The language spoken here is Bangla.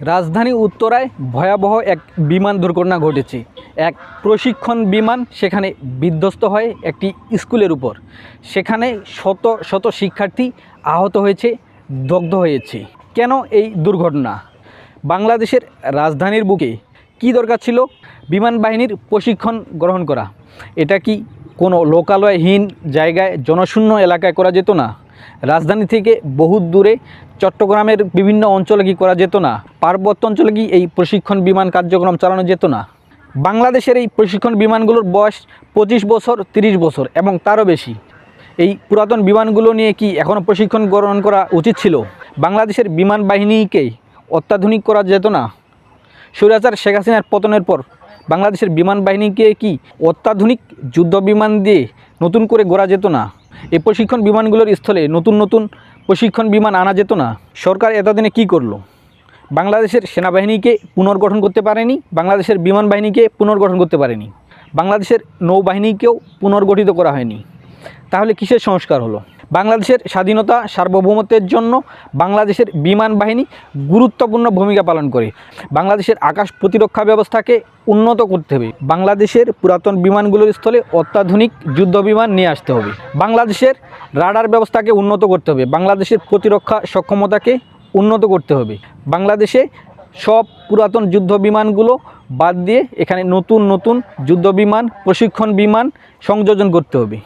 রাজধানী উত্তরায় ভয়াবহ এক বিমান দুর্ঘটনা ঘটেছে। এক প্রশিক্ষণ বিমান সেখানে বিধ্বস্ত হয় একটি স্কুলের উপর। সেখানে শত শত শিক্ষার্থী আহত হয়েছে, দগ্ধ হয়েছে। কেন এই দুর্ঘটনা? বাংলাদেশের রাজধানীর বুকে কি দরকার ছিল? বিমান বাহিনীর প্রশিক্ষণ গ্রহণ করা। এটা কি কোনো লোকালয়হীন জায়গায় জনশূন্য এলাকায় করা যেত না। রাজধানী থেকে বহু দূরে চট্টগ্রামের বিভিন্ন অঞ্চলে কি করা যেত না? পার্বত্য অঞ্চলে কি এই প্রশিক্ষণ বিমান কার্যক্রম চালানো যেত না? বাংলাদেশের এই প্রশিক্ষণ বিমানগুলোর বয়স পঁচিশ বছর, তিরিশ বছর এবং তারও বেশি। এই পুরাতন বিমানগুলো নিয়ে কি এখনও প্রশিক্ষণ গ্রহণ করা উচিত ছিল? বাংলাদেশের বিমান বাহিনীকে অত্যাধুনিক করা যেত না? স্বৈরাচার শেখ হাসিনার পতনের পর বাংলাদেশের বিমান বাহিনীকে কি অত্যাধুনিক যুদ্ধ বিমান দিয়ে নতুন করে গড়া যেত না? এই প্রশিক্ষণ বিমানগুলোর স্থলে নতুন নতুন প্রশিক্ষণ বিমান আনা যেত না? সরকার এতদিনে কি করল? বাংলাদেশের সেনাবাহিনীকে পুনর্গঠন করতে পারেনি? বাংলাদেশের বিমান বাহিনীকে পুনর্গঠন করতে পারেনি? বাংলাদেশের নৌবাহিনীকেও পুনর্গঠিত করা হয়নি? তাহলে কিসের সংস্কার হলো? বাংলাদেশের স্বাধীনতা সার্বভৌমত্বের জন্য বাংলাদেশের বিমান বাহিনী গুরুত্বপূর্ণ ভূমিকা পালন করে। বাংলাদেশের আকাশ প্রতিরক্ষা ব্যবস্থাকে উন্নত করতে হবে। বাংলাদেশের পুরাতন বিমানগুলোর স্থলে অত্যাধুনিক যুদ্ধ বিমান নিয়ে আসতে হবে। বাংলাদেশের রাডার ব্যবস্থাকে উন্নত করতে হবে। বাংলাদেশের প্রতিরক্ষা সক্ষমতাকে উন্নত করতে হবে। বাংলাদেশে সব পুরাতন যুদ্ধ বিমানগুলো বাদ দিয়ে এখানে নতুন নতুন যুদ্ধ বিমান, প্রশিক্ষণ বিমান সংযোজন করতে হবে।